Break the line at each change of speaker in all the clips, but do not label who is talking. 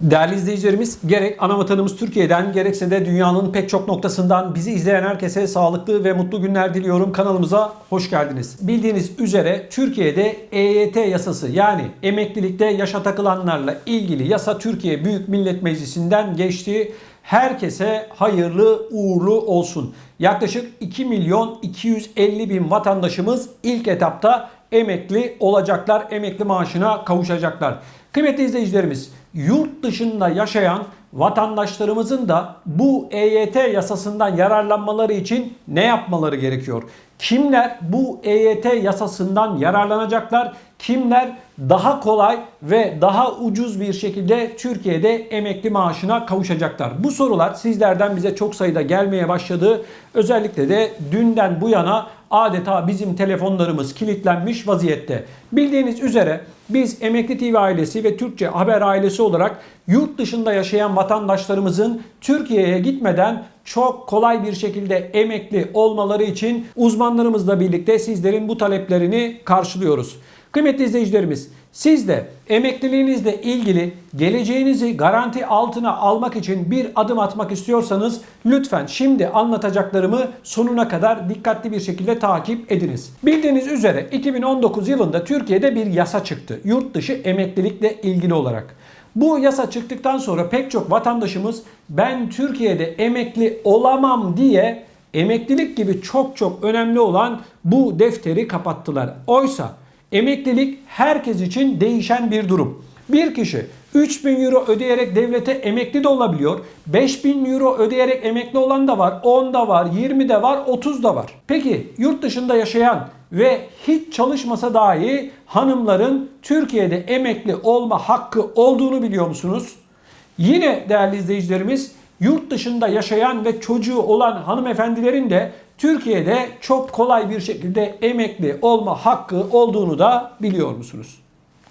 Değerli izleyicilerimiz gerek ana vatanımız Türkiye'den gerekse de dünyanın pek çok noktasından bizi izleyen herkese sağlıklı ve mutlu günler diliyorum. Kanalımıza hoş geldiniz. Bildiğiniz üzere Türkiye'de EYT yasası yani emeklilikte yaşa takılanlarla ilgili yasa Türkiye Büyük Millet Meclisi'nden geçti. Herkese hayırlı uğurlu olsun. Yaklaşık 2 milyon 250 bin vatandaşımız ilk etapta emekli olacaklar, emekli maaşına kavuşacaklar. Kıymetli izleyicilerimiz, yurt dışında yaşayan vatandaşlarımızın da bu EYT yasasından yararlanmaları için ne yapmaları gerekiyor? Kimler bu EYT yasasından yararlanacaklar? Kimler daha kolay ve daha ucuz bir şekilde Türkiye'de emekli maaşına kavuşacaklar? Bu sorular sizlerden bize çok sayıda gelmeye başladı. Özellikle de dünden bu yana adeta bizim telefonlarımız kilitlenmiş vaziyette. Bildiğiniz üzere biz Emekli TV ailesi ve Türkçe Haber ailesi olarak yurt dışında yaşayan vatandaşlarımızın Türkiye'ye gitmeden çok kolay bir şekilde emekli olmaları için uzmanlarımızla birlikte sizlerin bu taleplerini karşılıyoruz. Kıymetli izleyicilerimiz, siz de emekliliğinizle ilgili geleceğinizi garanti altına almak için bir adım atmak istiyorsanız lütfen şimdi anlatacaklarımı sonuna kadar dikkatli bir şekilde takip ediniz. Bildiğiniz üzere 2019 yılında Türkiye'de bir yasa çıktı. Yurt dışı emeklilikle ilgili olarak. Bu yasa çıktıktan sonra pek çok vatandaşımız ben Türkiye'de emekli olamam diye emeklilik gibi çok çok önemli olan bu defteri kapattılar. Oysa Emeklilik herkes için değişen bir durum. Bir kişi 3000 euro ödeyerek devlete emekli de olabiliyor. 5000 euro ödeyerek emekli olan da var. 10 da var, 20 de var, 30 da var. Peki yurt dışında yaşayan ve hiç çalışmasa dahi hanımların Türkiye'de emekli olma hakkı olduğunu biliyor musunuz? Yine değerli izleyicilerimiz yurt dışında yaşayan ve çocuğu olan hanımefendilerin de Türkiye'de çok kolay bir şekilde emekli olma hakkı olduğunu da biliyor musunuz?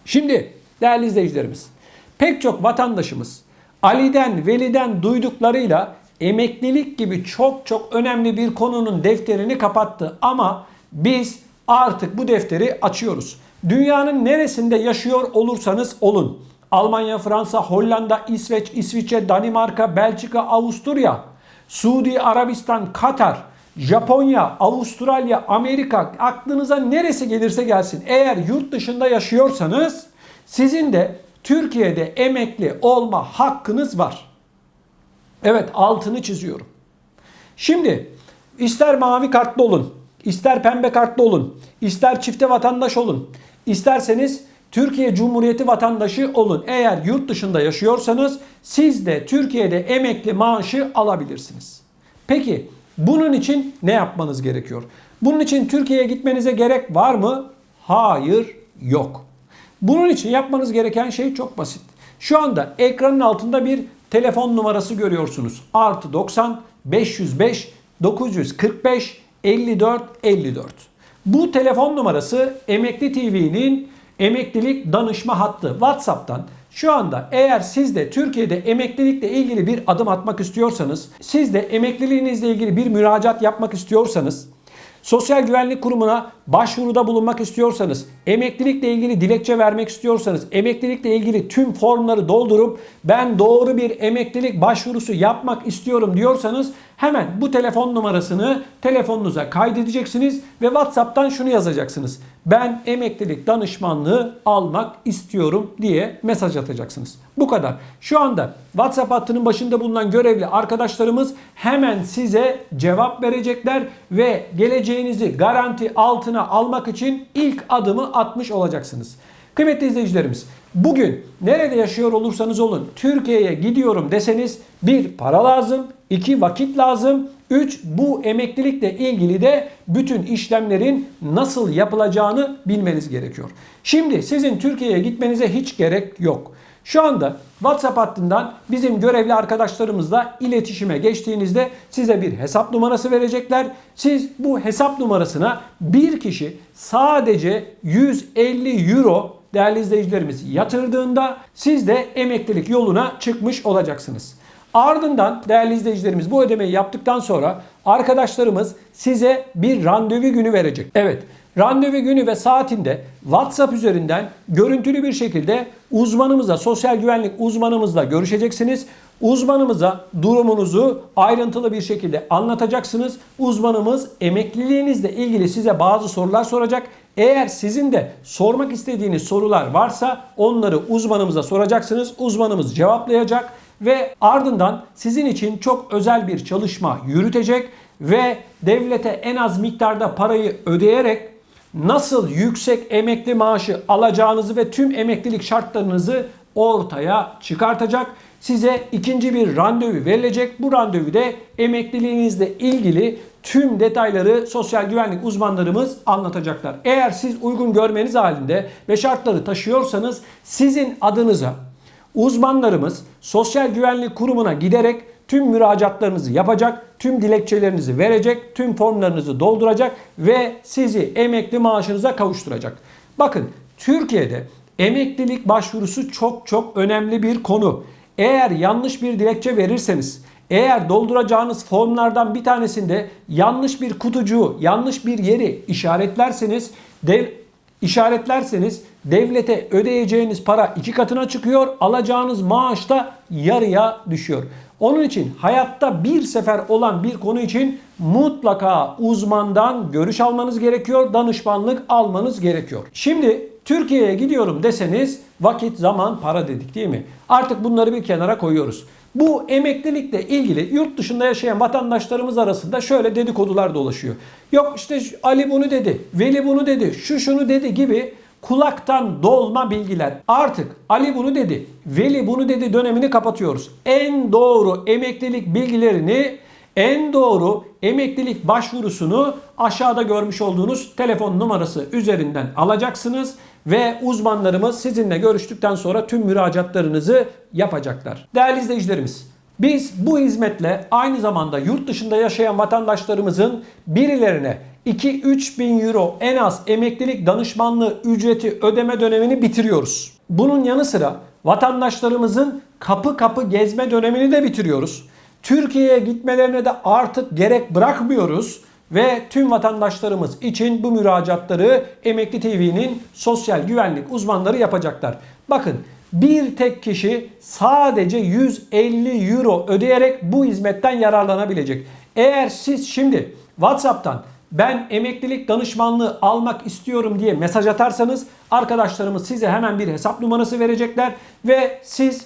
Şimdi değerli izleyicilerimiz, pek çok vatandaşımız Ali'den, Veli'den duyduklarıyla emeklilik gibi çok çok önemli bir konunun defterini kapattı ama biz artık bu defteri açıyoruz. Dünyanın neresinde yaşıyor olursanız olun. Almanya, Fransa, Hollanda, İsveç, İsviçre, Danimarka, Belçika, Avusturya, Suudi Arabistan, Katar, Japonya, Avustralya, Amerika aklınıza neresi gelirse gelsin. Eğer yurt dışında yaşıyorsanız sizin de Türkiye'de emekli olma hakkınız var. Evet altını çiziyorum. Şimdi ister mavi kartlı olun, ister pembe kartlı olun, ister çifte vatandaş olun, isterseniz Türkiye Cumhuriyeti vatandaşı olun. Eğer yurt dışında yaşıyorsanız siz de Türkiye'de emekli maaşı alabilirsiniz. Peki bunun için ne yapmanız gerekiyor? Bunun için Türkiye'ye gitmenize gerek var mı? Hayır, yok. Bunun için yapmanız gereken şey çok basit. Şu anda ekranın altında bir telefon numarası görüyorsunuz. Artı 90 505 945 54 54. Bu telefon numarası Emekli TV'nin emeklilik danışma hattı WhatsApp'tan şu anda eğer siz de Türkiye'de emeklilikle ilgili bir adım atmak istiyorsanız, siz de emekliliğinizle ilgili bir müracaat yapmak istiyorsanız, Sosyal Güvenlik Kurumu'na başvuruda bulunmak istiyorsanız, emeklilikle ilgili dilekçe vermek istiyorsanız, emeklilikle ilgili tüm formları doldurup ben doğru bir emeklilik başvurusu yapmak istiyorum diyorsanız hemen bu telefon numarasını telefonunuza kaydedeceksiniz ve WhatsApp'tan şunu yazacaksınız. Ben emeklilik danışmanlığı almak istiyorum diye mesaj atacaksınız. Bu kadar. Şu anda WhatsApp hattının başında bulunan görevli arkadaşlarımız hemen size cevap verecekler ve geleceğinizi garanti altına almak için ilk adımı atmış olacaksınız. Kıymetli izleyicilerimiz, bugün nerede yaşıyor olursanız olun Türkiye'ye gidiyorum deseniz bir para lazım, iki vakit lazım, üç bu emeklilikle ilgili de bütün işlemlerin nasıl yapılacağını bilmeniz gerekiyor. Şimdi sizin Türkiye'ye gitmenize hiç gerek yok. Şu anda WhatsApp hattından bizim görevli arkadaşlarımızla iletişime geçtiğinizde size bir hesap numarası verecekler. Siz bu hesap numarasına bir kişi sadece 150 euro değerli izleyicilerimiz yatırdığında siz de emeklilik yoluna çıkmış olacaksınız. Ardından değerli izleyicilerimiz bu ödemeyi yaptıktan sonra arkadaşlarımız size bir randevu günü verecek. Evet, randevu günü ve saatinde WhatsApp üzerinden görüntülü bir şekilde uzmanımızla, sosyal güvenlik uzmanımızla görüşeceksiniz. Uzmanımıza durumunuzu ayrıntılı bir şekilde anlatacaksınız. Uzmanımız emekliliğinizle ilgili size bazı sorular soracak. Eğer sizin de sormak istediğiniz sorular varsa onları uzmanımıza soracaksınız. Uzmanımız cevaplayacak ve ardından sizin için çok özel bir çalışma yürütecek ve devlete en az miktarda parayı ödeyerek nasıl yüksek emekli maaşı alacağınızı ve tüm emeklilik şartlarınızı ortaya çıkartacak. Size ikinci bir randevu verilecek. Bu randevuda emekliliğinizle ilgili tüm detayları sosyal güvenlik uzmanlarımız anlatacaklar. Eğer siz uygun görmeniz halinde ve şartları taşıyorsanız sizin adınıza uzmanlarımız Sosyal Güvenlik Kurumu'na giderek tüm müracaatlarınızı yapacak, tüm dilekçelerinizi verecek, tüm formlarınızı dolduracak ve sizi emekli maaşınıza kavuşturacak. Bakın Türkiye'de emeklilik başvurusu çok çok önemli bir konu. Eğer yanlış bir dilekçe verirseniz, eğer dolduracağınız formlardan bir tanesinde yanlış bir kutucuğu, yanlış bir yeri işaretlerseniz dev, işaretlerseniz devlete ödeyeceğiniz para iki katına çıkıyor, alacağınız maaş da yarıya düşüyor. Onun için hayatta bir sefer olan bir konu için mutlaka uzmandan görüş almanız gerekiyor, danışmanlık almanız gerekiyor. Şimdi Türkiye'ye gidiyorum deseniz vakit, zaman, para dedik değil mi? Artık bunları bir kenara koyuyoruz. Bu emeklilikle ilgili yurt dışında yaşayan vatandaşlarımız arasında şöyle dedikodular dolaşıyor. Yok işte Ali bunu dedi, Veli bunu dedi, şu şunu dedi gibi kulaktan dolma bilgiler. Artık Ali bunu dedi, Veli bunu dedi dönemini kapatıyoruz. En doğru emeklilik bilgilerini en doğru emeklilik başvurusunu aşağıda görmüş olduğunuz telefon numarası üzerinden alacaksınız ve uzmanlarımız sizinle görüştükten sonra tüm müracaatlarınızı yapacaklar. Değerli izleyicilerimiz, biz bu hizmetle aynı zamanda yurt dışında yaşayan vatandaşlarımızın birilerine 2-3 bin euro en az emeklilik danışmanlığı ücreti ödeme dönemini bitiriyoruz. Bunun yanı sıra vatandaşlarımızın kapı kapı gezme dönemini de bitiriyoruz. Türkiye'ye gitmelerine de artık gerek bırakmıyoruz ve tüm vatandaşlarımız için bu müracaatları Emekli TV'nin sosyal güvenlik uzmanları yapacaklar. Bakın bir tek kişi sadece 150 euro ödeyerek bu hizmetten yararlanabilecek. Eğer siz şimdi WhatsApp'tan ben emeklilik danışmanlığı almak istiyorum diye mesaj atarsanız arkadaşlarımız size hemen bir hesap numarası verecekler ve siz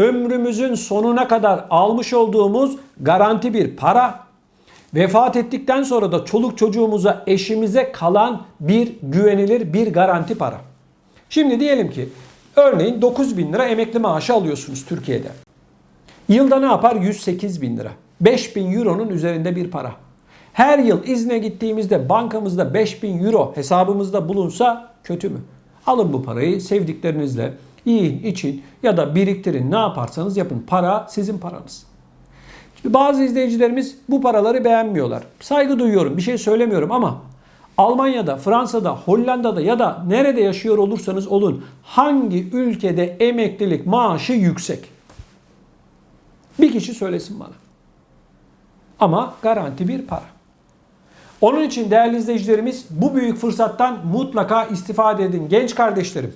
ömrümüzün sonuna kadar almış olduğumuz garanti bir para. Vefat ettikten sonra da çoluk çocuğumuza, eşimize kalan bir güvenilir bir garanti para. Şimdi diyelim ki örneğin 9 bin lira emekli maaşı alıyorsunuz Türkiye'de. Yılda ne yapar? 108 bin lira. 5 bin euronun üzerinde bir para. Her yıl izne gittiğimizde bankamızda 5 bin euro hesabımızda bulunsa kötü mü? Alın bu parayı sevdiklerinizle yiyin, için ya da biriktirin ne yaparsanız yapın. Para sizin paranız. Şimdi bazı izleyicilerimiz bu paraları beğenmiyorlar. Saygı duyuyorum, bir şey söylemiyorum ama Almanya'da, Fransa'da, Hollanda'da ya da nerede yaşıyor olursanız olun hangi ülkede emeklilik maaşı yüksek? Bir kişi söylesin bana. Ama garanti bir para. Onun için değerli izleyicilerimiz bu büyük fırsattan mutlaka istifade edin genç kardeşlerim.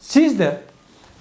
Siz de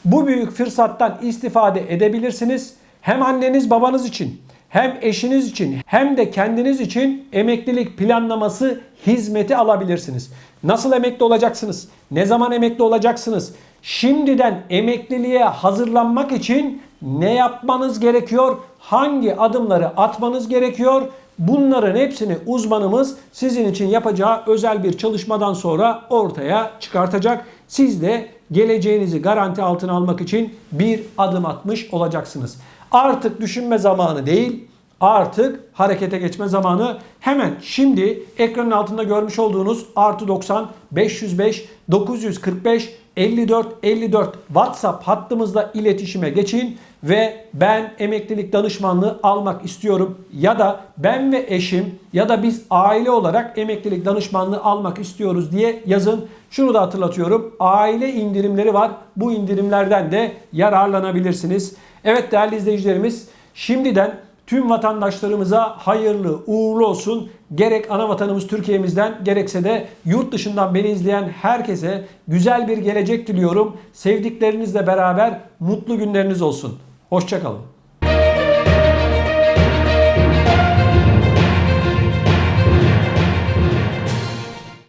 bu büyük fırsattan istifade edebilirsiniz. Hem anneniz babanız için hem eşiniz için hem de kendiniz için emeklilik planlaması hizmeti alabilirsiniz. Nasıl emekli olacaksınız? Ne zaman emekli olacaksınız? Şimdiden emekliliğe hazırlanmak için ne yapmanız gerekiyor? Hangi adımları atmanız gerekiyor? Bunların hepsini uzmanımız sizin için yapacağı özel bir çalışmadan sonra ortaya çıkartacak. Siz de geleceğinizi garanti altına almak için bir adım atmış olacaksınız. Artık düşünme zamanı değil, artık harekete geçme zamanı. Hemen şimdi ekranın altında görmüş olduğunuz artı 90 505 945 54 54 WhatsApp hattımızla iletişime geçin ve ben emeklilik danışmanlığı almak istiyorum ya da ben ve eşim ya da biz aile olarak emeklilik danışmanlığı almak istiyoruz diye yazın. Şunu da hatırlatıyorum. Aile indirimleri var. Bu indirimlerden de yararlanabilirsiniz. Evet değerli izleyicilerimiz şimdiden tüm vatandaşlarımıza hayırlı uğurlu olsun. Gerek ana vatanımız Türkiye'mizden gerekse de yurt dışından beni izleyen herkese güzel bir gelecek diliyorum. Sevdiklerinizle beraber mutlu günleriniz olsun. Hoşçakalın.